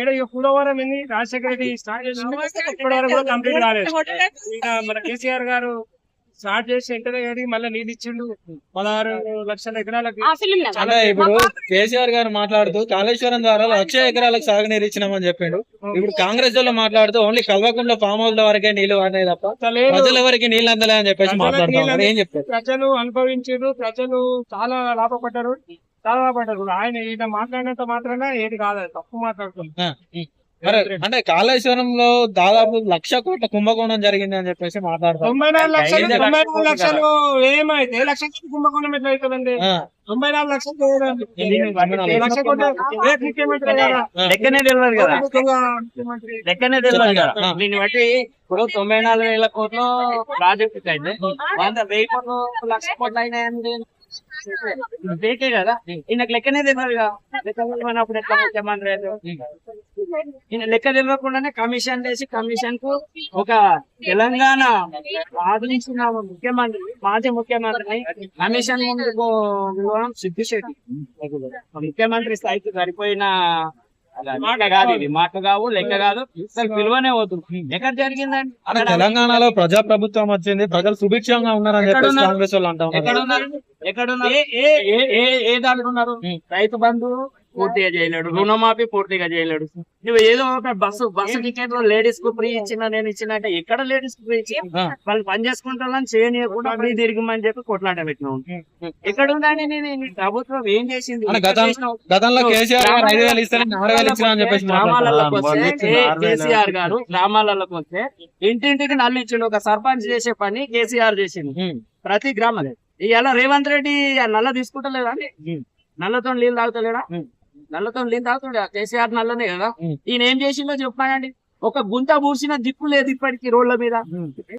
ఏడ పోలవరం ఏంది రాజశేఖర రెడ్డి స్టార్ట్ చేసింది ఇప్పటి వరకు కూడా కంప్లీట్ కాలేదు. ఇంకా మన కేసీఆర్ గారు స్టార్ట్ చేసి వెంటనే కానీ మళ్ళీ నీళ్ళు ఇచ్చిండు. పదహారు లక్షల ఎకరాలకి. అంటే ఇప్పుడు కేసీఆర్ గారు మాట్లాడుతూ కాళేశ్వరం ద్వారా లక్ష ఎకరాలకు సాగునీరు ఇచ్చినామని చెప్పిండు. ఇప్పుడు కాంగ్రెస్ వాళ్ళు మాట్లాడుతూ ఓన్లీ కల్వకుంట్ల ఫామ్ హౌస్ వరకే నీళ్ళు వాడినాయి తప్ప. ప్రజల వరకు నీళ్ళు అందలే అని చెప్పేసి ప్రజలకు మాట్లాడుతా నీళ్ళు ఉన్నారు ఏం చెప్తారు? ప్రజలు అనుభవించారు ప్రజలు చాలా లాభపడ్డారు. చాలా లాభపడ్డారు ఆయన ఈయన మాట్లాడినంత మాత్రాన ఏది కాదు తప్పు మాట్లాడుతుంది అంటే కాళేశ్వరంలో దాదాపు లక్ష కోట్ల కుంభకోణం జరిగింది అని చెప్పేసి మాట్లాడతాం తొంభై నాలుగు లక్షలు ఐదు తొంభై లక్షలు నాలుగు లక్షలు ఏమైతే లక్ష కుంభకోణం ఎట్లా అవుతుందండి తొంభై నాలుగు లక్షలు ఏదండి? లక్ష కోట్ల ఏ ముఖ్యమంత్రి కదా ఆ. లెక్కనే తెలియదు కదా ముఖ్యంగా ముఖ్యమంత్రి లెక్కనే తెలియదు కదా ఆ. దీన్ని బట్టి ఇప్పుడు తొంభై నాలుగు వేల కోట్లు ప్రాజెక్ట్ అయితే వంద వెయ్యి కోట్లు లక్ష కోట్లు అయినాయండి ఫేకే కదా? ఈయన లెక్కనే తెలియదు కదా? ఎట్లా ముఖ్యమంత్రి ఈయన లెక్క తెలియకుండానే కమిషన్ వేసి కమిషన్కు ఒక తెలంగాణ ఆదరించిన ముఖ్యమంత్రి మాజీ ముఖ్యమంత్రిని కమిషన్ ముందు సిద్ధిశెట్టి ముఖ్యమంత్రి స్థాయికి సరిపోయిన మాట కాదు ఇది మాట కావు లెక్క కాదు. అసలు పిలువనే పోతుంది ఎక్కడ జరిగిందండి? తెలంగాణలో ప్రజా ప్రభుత్వం వచ్చింది ప్రజలు సుభిక్షంగా ఉన్నారని ఎక్కడున్నారు? కాంగ్రెస్ వాళ్ళు అంటా ఎక్కడ ఉన్నారు. ఉన్నారు ఎక్కడ ఉన్నారు ఏ ఏ ఏ ఏ దాంట్లో ఉన్నారు? రైతు బంధు పూర్తిగా చేయలేడు. రుణమాఫీ పూర్తిగా చేయలేడు నువ్వు ఏదో ఒక బస్సు బస్సు టికెట్లో లేడీస్కు ఫ్రీ ఇచ్చిన నేను ఇచ్చిన అంటే ఎక్కడ లేడీస్కు ఫ్రీ ఇచ్చి. వాళ్ళు పని చేసుకుంటారని చేయనీయకుండా ఫ్రీ తిరిగిమని చెప్పి కొట్లాట పెట్టినావు ఎక్కడ ఉందండి నేను? ప్రభుత్వం ఏం చేసింది? గతంలో కేసీఆర్ గారు గ్రామాలకు మాట్లాడుతున్నారు వస్తే కే- కేసీఆర్ గారు గ్రామాలకు వస్తే ఇంటింటికి నల్లు ఇచ్చిండు. ఒక సర్పంచ్ చేసే పని కేసీఆర్ చేసిండు. ప్రతి గ్రామం ఇవాళ రేవంత్ రెడ్డి నల్ల తీసుకుంటలేదా నల్లతో నీళ్ళు తాగుతలేడా. నల్లతో నీళ్ళు తాగుతాడు. కేసీఆర్ నల్లనే కదా. ఈయన ఏం చేసిందో చెప్పానండి ఒక గుంత పూసిన దిక్కు లేదు ఇప్పటికి రోడ్ల మీద.